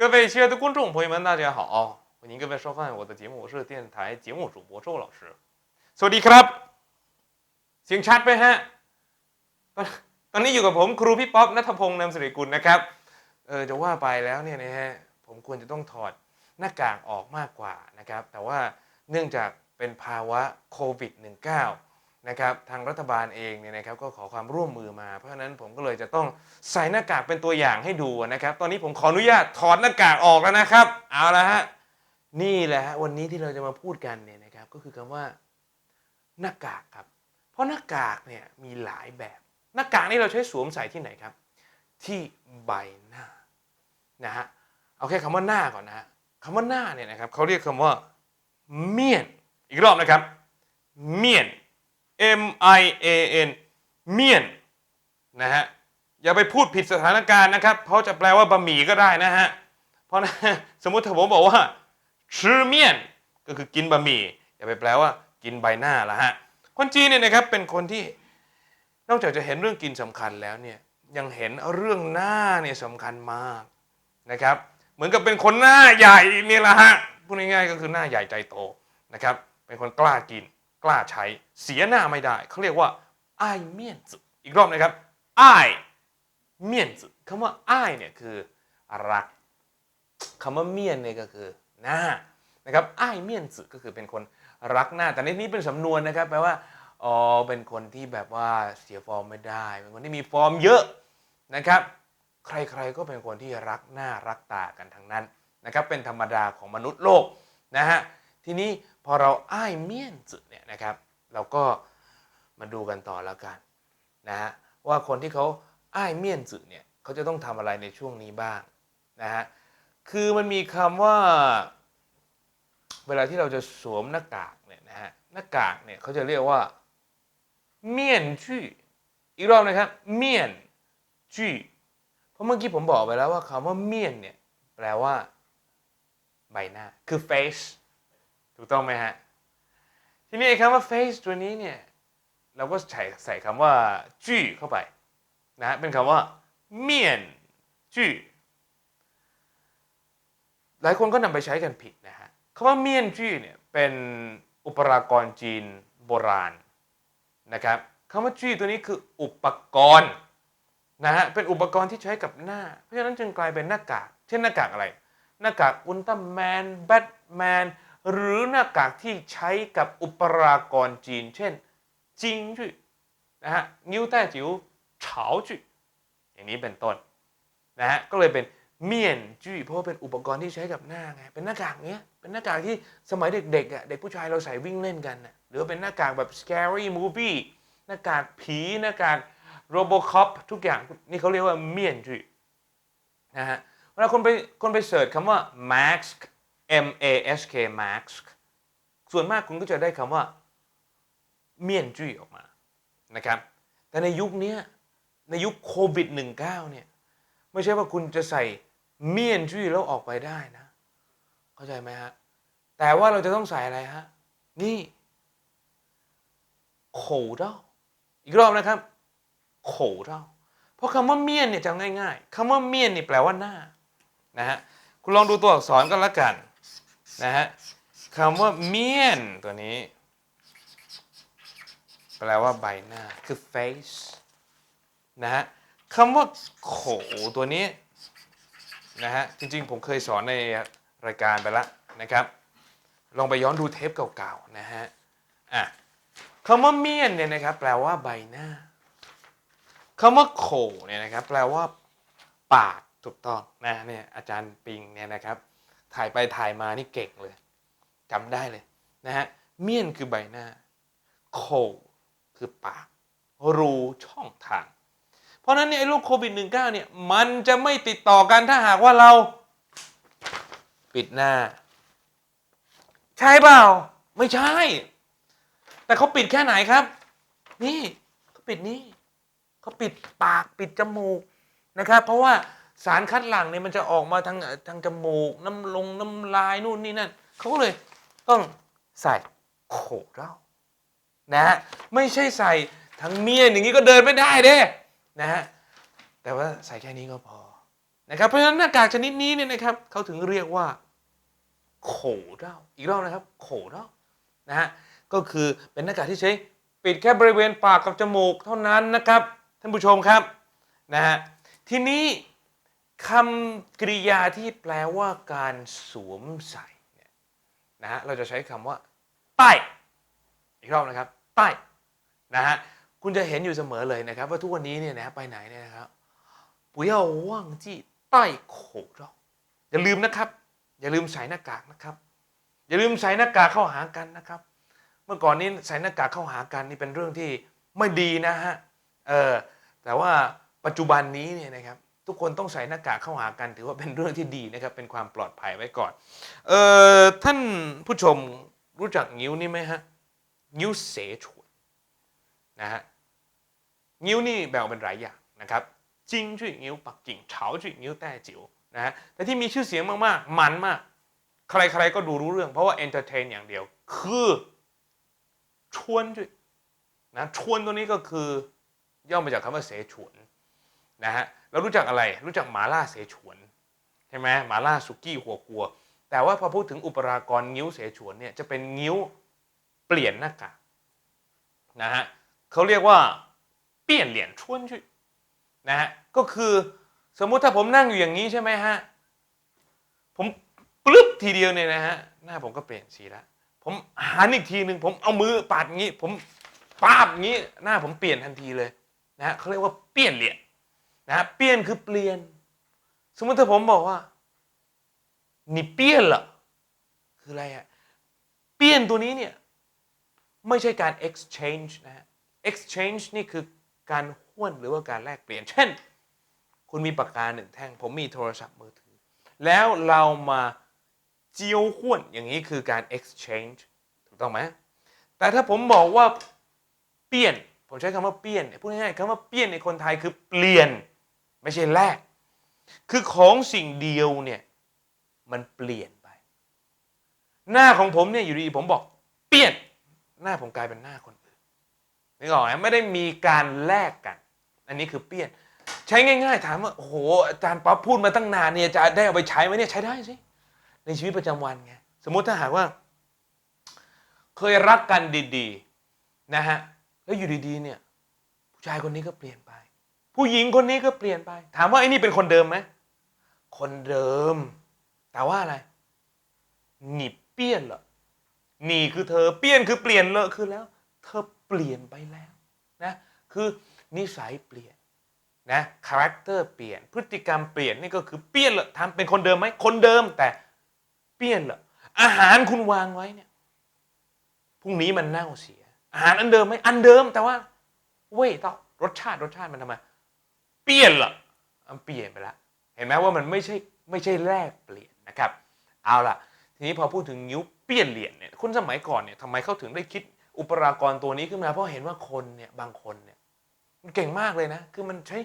各位亲爱的观众朋友们，大家好！欢迎各位收看我的节目，我是电台节目主播周老师。สวัสดีครับ เสียงชัดไหมฮะตอนตอนนี้อยู่กับผมครูพี่ป๊อปนัทพงศ์นามสิริกุลนะครับ เออจะว่าไปแล้วเนี่ยนะฮะผมควรจะต้องถอดหน้ากากออกมากกว่านะครับ แต่ว่าเนื่องจากเป็นภาวะโควิด -19 นะครับทางรัฐบาลเองเนี่ยนะครับก็ขอความร่วมมือมา เพราะฉะนั้นผมก็เลยจะต้องใส่หน้ากากเป็นตัวอย่างให้ดูนะครับ ตอนนี้ผมขออนุญาตถอดหน้ากากออกแล้วนะครับ เอาละฮะนี่แหละฮะวันนี้ที่เราจะมาพูดกันเนี่ยนะครับก็คือคำว่าหน้ากากครับ เพราะหน้ากากเนี่ยมีหลายแบบ หน้ากากนี่เราใช้สวมใส่ที่ไหนครับ ที่ใบหน้านะฮะเอาแค่คำว่าหน้าก่อนนะฮะคำว่าหน้าเนี่ยนะครับเขาเรียกคำว่าเมียนอีกรอบนะครับ เมียน M I A N เมียนนะฮะอย่าไปพูดผิดสถานการณ์นะครับ เพราะจะแปลว่าบะหมี่ก็ได้นะฮะเพราะนะสมมุติถ้าผมบอกว่าชื่อเมียนก็คือกินบะหมี่ อย่าไปแปลว่า กินใบหน้าละฮะคนจีนเนี่ยนะครับเป็นคนที่นอกจากจะเห็นเรื่องกินสำคัญแล้วเนี่ยยังเห็นเรื่องหน้าเนี่ยสำคัญมากนะครับ เหมือนกับเป็นคนหน้าใหญ่นี่แหละฮะพูดง่ายๆก็คือหน้าใหญ่ใจโตนะครับ เป็นคนกล้ากิน กล้าใช้เสียหน้าไม่ได้ เขาเรียกว่าไอายเมียนจือีกรอบนะครับไอายเมียนจืคำว่าไอายเนี่ยคือรักคำว่าเมียนเนี่ยก็คือหน้านะครับไอายเมียนจืก็คือเป็นคนรักหน้า แต่ในนี้เป็นสำนวนนะครับแปลว่าอ๋อเป็นคนที่แบบว่าเสียฟอร์มไม่ได้ เป็นคนที่มีฟอร์มเยอะนะครับ ใครๆก็เป็นคนที่รักหน้ารักตากันทั้งนั้นนะครับ เป็นธรรมดาของมนุษย์โลกนะฮะทีนี้ พอเราอ้ายเมียนจุเนี่ยนะครับ เราก็มาดูกันต่อแล้วกันนะฮะว่าคนที่เขาอ้ายเมียนจุเนี่ยเขาจะต้องทำอะไรในช่วงนี้บ้างนะฮะคือมันมีคำว่า เวลาที่เราจะสวมหน้ากากเนี่ยนะฮะหน้ากากเนี่ยเขาจะเรียกว่าเมียนจี้อีกรอบนะครับเมียนจี้เพราะเมื่อกี้ผมบอกไปแล้วว่าคำว่าเมียนเนี่ยแปลว่าใบหน้าคือ face ถูกต้องไหมฮะ ทีนี้คำว่า face ตัวนี้เนี่ย เราก็ใส่ใส่คำว่าจี้เข้าไปนะฮะเป็นคำว่า เมียนจี้หลายคนก็นำไปใช้กันผิดนะฮะคำว่าเมียนจี้เนี่ยเป็นอุปรากรจีนโบราณนะครับคำว่าจี้ตัวนี้คืออุปกรณ์นะฮะเป็นอุปกรณ์ที่ใช้กับหน้า เพราะฉะนั้นจึงกลายเป็นหน้ากาก เช่นหน้ากากอะไร หน้ากากอุลตร้าแมนแบทแมน หรือหน้ากากที่ใช้กับอุปรากรจีน เช่น จิงจี้นะฮะนิ้วแต้จิ๋วเฉาจี้อย่างนี้เป็นต้นนะฮะก็เลยเป็นเมียนจี้เพราะว่าเป็นอุปกรณ์ที่ใช้กับหน้าไงเป็นหน้ากากเนี้ยเป็นหน้ากากที่สมัยเด็กๆอะเด็กผู้ชายเราใส่วิ่งเล่นกันน่ะหรือว่าเป็นหน้ากากแบบ scary movie หน้ากากผีหน้ากากโรบอคอปทุกอย่างนี่เขาเรียกว่าเมียนจีนะฮะเวลาคนไปคนไปเสิร์ชคำว่า mask M A S K mask ส่วนมากคุณก็จะได้คำว่าเมียนจีออกมานะครับ แต่ในยุคนี้ในยุคโควิด -19 เนี่ยไม่ใช่ว่าคุณจะใส่เมียนจีแล้วออกไปได้นะ เข้าใจไหมฮะ แต่ว่าเราจะต้องใส่อะไรฮะ นี่โขเด้าอีกรอบนะครับโขเด้าเพราะคำว่าเมียนเนี่ยจำง่ายๆคำว่าเมียนนี่แปลว่าหน้านะฮะคุณลองดูตัวอักษรก็แล้วกัน นะฮะคำว่าเมียนตัวนี้ แปลว่าใบหน้าคือ face นะฮะคำว่าโขตัวนี้นะฮะจริงๆ ผมเคยสอนในรายการไปแล้วนะครับ ลองไปย้อนดูเทปเก่าๆนะฮะอะคำว่าเมียนเนี่ยนะครับแปลว่าใบหน้าคำว่าโขเนี่ยนะครับแปลว่าปากถูกต้องนะเนี่ยอาจารย์ปิงเนี่ยนะครับ ถ่ายไปถ่ายมานี่เก่งเลยจำได้เลยนะฮะเมียนคือใบหน้าโขคือปาก รูช่องทาง เพราะฉะนั้นเนี่ยไอ้โรคโควิด -19 เนี่ยมันจะไม่ติดต่อกันถ้าหากว่าเราปิดหน้า ใช่เปล่า ไม่ใช่ แต่เขาปิดแค่ไหนครับ นี่เขาปิดนี่เขาปิดปากปิดจมูกนะครับ เพราะว่า สารคัดหลั่งเนี่ยมันจะออกมาทางทางจมูก น้ำลงน้ำลายนู่นนี่นั่นเขาก็เลยต้องใส่โขเร้านะฮะไม่ใช่ใส่ทั้งเมียนอย่างนี้ก็เดินไม่ได้เด้นะฮะแต่ว่าใส่แค่นี้ก็พอนะครับเพราะฉะนั้นหน้ากากชนิดนี้เนี่ยนะครับเขาถึงเรียกว่าโขเด้าอีกรอบนะครับ โขเด้านะฮะก็คือเป็นหน้ากากที่ใช้ปิดแค่บริเวณปากกับจมูกเท่านั้นนะครับท่านผู้ชมครับนะฮะทีนี้ คำกริยาที่แปลว่าการสวมใส่เนี่ยนะฮะเราจะใช้คำว่าใต้อีกรอบนะครับใต้นะฮะคุณจะเห็นอยู่เสมอเลยนะครับ ว่าทุกวันนี้เนี่ยนะฮะไปไหนเนี่ยนะครับ 不要忘记戴口罩อย่าลืมนะครับ อย่าลืมใส่หน้ากากนะครับ อย่าลืมใส่หน้ากากเข้าหากันนะครับ เมื่อก่อนนี้ใส่หน้ากากเข้าหากันนี่เป็นเรื่องที่ไม่ดีนะฮะเออแต่ว่าปัจจุบันนี้เนี่ยนะครับ ทุกคนต้องใส่หน้ากากเข้าหากัน ถือว่าเป็นเรื่องที่ดีนะครับ เป็นความปลอดภัยไว้ก่อน เออท่านผู้ชมรู้จักงิ้วนี่ไหมฮะงิ้วเสฉวนนะฮะงิ้วนี่แบ่งเป็นหลายอย่างนะครับจิงจุยงิ้วปักกิ่งเฉาจุยงิ้วแต้จิ๋วนะฮะแต่ที่มีชื่อเสียงมากๆ มันมาก ใครๆก็ดูรู้เรื่อง เพราะว่าเอนเตอร์เทนอย่างเดียว คือชวนจุยนะชวนตัวนี้ก็คือย่อมาจากคำว่าเสฉวน นะฮะเรารู้จักอะไรรู้จักหมาล่าเสฉวนใช่ไหมหมาล่าสุกี้หัวกัว แต่ว่าพอพูดถึงอุปรากรงิ้วเสฉวนเนี่ยจะเป็นงิ้วเปลี่ยนหน้ากากนะฮะเขาเรียกว่าเปลี่ยนเหรียญชวนจุยนะฮะก็คือสมมุติถ้าผมนั่งอยู่อย่างนี้ใช่ไหมฮะผมปลึ๊บทีเดียวเนี่ยนะฮะหน้าผมก็เปลี่ยนสีล้วผมหันอีกทีหนึ่งผมเอามือปาดอย่างนี้ ผมปาบอย่างนี้หน้าผมเปลี่ยนทันทีเลยนะฮะเขาเรียกว่าเปลี่ยนเหรียญ นะเปลี่ยนคือเปลี่ยน สมมติถ้าผมบอกว่านี่เปลี่ยนเหรอคืออะไรอะเปลี่ยนตัวนี้เนี่ย ไม่ใช่การ exchange นะฮะ exchange นี่คือการห้วนหรือว่าการแลกเปลี่ยน เช่น คุณมีปากกาหนึ่งแท่ง ผมมีโทรศัพท์มือถือ แล้วเรามาเจียวห้วนอย่างนี้คือการ exchange ถูกต้องไหมแต่ถ้าผมบอกว่าเปลี่ยน ผมใช้คำว่าเปลี่ยนพูดง่ายๆคำว่าเปลี่ยนในคนไทยคือเปลี่ยน ไม่ใช่แลกคือของสิ่งเดียวเนี่ยมันเปลี่ยนไป หน้าของผมเนี่ยอยู่ดีผมบอกเปลี่ยนหน้าผมกลายเป็นหน้าคนอื่นนึกออกไหมไม่ได้มีการแลกกัน อันนี้คือเปลี่ยน ใช้ง่าย ๆ ถามว่าโอ้โหอาจารย์ป๊อปพูดมาตั้งนานเนี่ยจะได้เอาไปใช้ไหมเนี่ยใช้ได้สิในชีวิตประจำวันไงสมมุติถ้าหากว่า เคยรักกันดี ๆ นะฮะแล้วอยู่ดีๆ เนี่ย ผู้ชายคนนี้ก็เปลี่ยนไป ผู้หญิงคนนี้ก็เปลี่ยนไป ถามว่าไอ้นี่เป็นคนเดิมไหมคนเดิม แต่ว่าอะไร หนีเปลี่ยนเหรอหนีคือเธอเปลี่ยนคือเปลี่ยนเลอะคือแล้ว เธอเปลี่ยนไปแล้วนะคือนิสัยเปลี่ยนนะคาแรคเตอร์เปลี่ยนพฤติกรรมเปลี่ยนนี่ก็คือเปลี่ยนเลยทำเป็นคนเดิมไหมคนเดิมแต่เปลี่ยนเหรออาหารคุณวางไว้เนี่ยพรุ่งนี้มันเน่าเสีย อาหารอันเดิมไหมอันเดิมแต่ว่าเว้ยต่อรสชาติรสชาติมันทำไม เปลี่ยนเหรอเปลี่ยนไปแล้วเห็นไหมว่ามันไม่ใช่ไม่ใช่แลกเปลี่ยนนะครับ เอาล่ะ ทีนี้พอพูดถึงนิ้วเปลี่ยนเหรียญเนี่ยคนสมัยก่อนเนี่ยทำไมเขาถึงได้คิดอุปรากรตัวนี้ขึ้นมาเพราะเห็นว่าคนเนี่ยบางคนเนี่ยมันเก่งมากเลยนะ คือมันใช้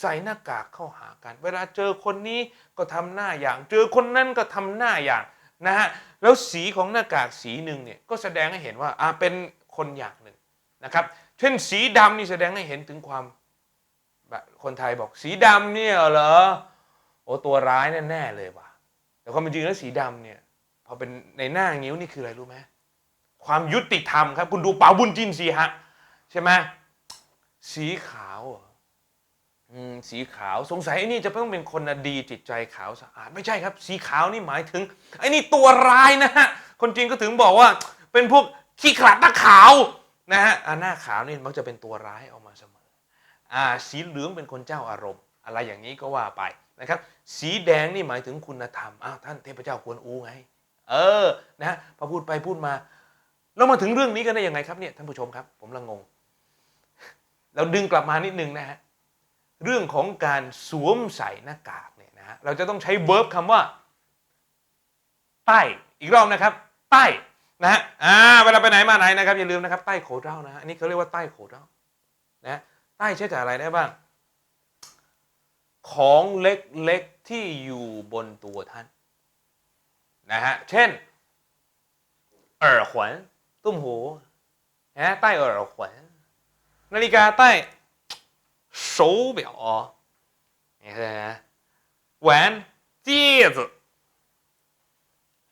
ใส่หน้ากากเข้าหากัน เวลาเจอคนนี้ก็ทำหน้าอย่าง เจอคนนั้นก็ทำหน้าอย่างนะฮะแล้วสีของหน้ากากสีหนึ่งเนี่ยก็แสดงให้เห็นว่าอ่าเป็นคนอย่างหนึ่งนะครับ เช่นสีดำนี่แสดงให้เห็นถึงความ คนไทยบอกสีดำเนี่ยเหรอโอ้ตัวร้ายแน่ๆเลยว่ะ แต่ความเป็นจริงแล้วสีดำเนี่ยพอเป็นในหน้างิ้วนี่คืออะไรรู้ไหมความยุติธรรมครับ คุณดูเปาบุญจินสีฮะใช่ไหมสีขาวอืมสีขาวสงสัยไอ้นี่จะต้องเป็นคนดีจิตใจขาวสะอาดไม่ใช่ครับ สีขาวนี่หมายถึงไอ้นี่ตัวร้ายนะฮะคนจีนก็ถึงบอกว่า เป็นพวกขี้ขลาดตาขาวนะฮะอ่าหน้าขาวนี่มักจะเป็นตัวร้ายออกมาเสมอ สีเหลืองเป็นคนเจ้าอารมณ์ อะไรอย่างนี้ก็ว่าไปนะครับ สีแดงนี่หมายถึงคุณธรรมอ้าวท่านเทพเจ้ากวนอูไง เออนะฮะพอพูดไปพูดมาแล้วมาถึงเรื่องนี้กันได้ยังไงครับเนี่ยท่านผู้ชมครับ ผมละงง เราดึงกลับมานิดนึงนะฮะเรื่องของการสวมใส่หน้ากากเนี่ยนะฮะเราจะต้องใช้เวิร์บคำว่าใต้อีกรอบนะครับ ใต้นะฮะอ่าเวลาไปไหนมาไหนนะครับอย่าลืมนะครับใต้โขเจ้านะฮะอันนี้เขาเรียกว่าใต้โขเจ้านะะ ใต้ใช้กับอะไรได้บ้าง ของเล็กๆที่อยู่บนตัวท่าน นะฮะ เช่น 耳环ตุ้มหูนะใต้耳环นาฬิกาใต้手表นี่คือนะ แหวนเจี้ยจ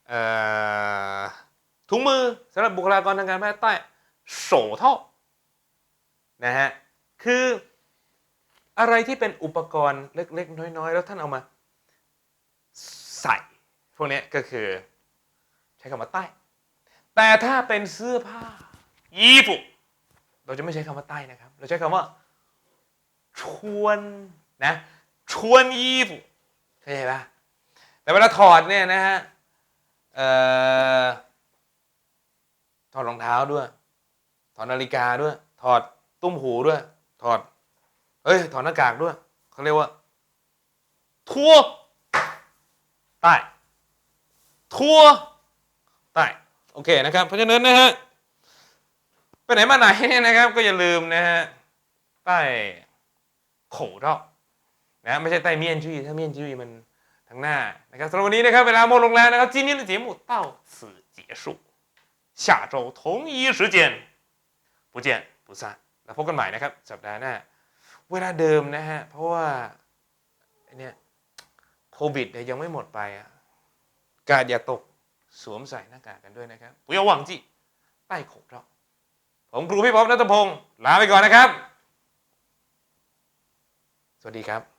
เอ่อถุงมือสำหรับบุคลากรทางการแพทย์ใต้โสเท่านะฮะ คืออะไรที่เป็นอุปกรณ์เล็ก ๆ น้อย ๆ แล้วท่านเอามาใส่พวกนี้ก็คือ ใช้คำว่าใต้ แต่ถ้าเป็นเสื้อผ้ายีฟุเราจะไม่ใช้คำว่าใต้นะครับ เราใช้คำว่า ชวนนะชวนยีฟุเข้าใจปะแต่เวลาถอดเนี่ยนะฮะออถอดรองเท้าด้วย ถอดนาฬิกาด้วย ถอดตุ้มหูด้วย ถอด เอ้ย ถอดหน้ากากด้วย เขาเรียกว่า ทั่วใต้ ทั่วใต้ โอเคนะครับ เพราะฉะนั้นนะฮะ ไปไหนมาไหนเนี่ยนะครับ ก็อย่าลืมนะฮะ ใต้โขเท่านะไม่ใช่ใต้เมียนชื่อถ้าเมียนชื่อมันทางหน้านะครับสำหรับวันนี้นะครับ เวลาหมดลงแล้วนะครับ今天的节目到此结束下周同一时间不见不散 แล้วพบกันใหม่นะครับ สัปดาห์หน้า เวลาเดิมนะฮะ เพราะว่าเนี่ยโควิดยังไม่หมดไปอะกาดอย่าตกสวมใส่หน้ากากกันด้วยนะครับปุยหวังจิใต้ขบเราผมครูพี่พบนัทพงศ์ลาไปก่อนนะครับ สวัสดีครับ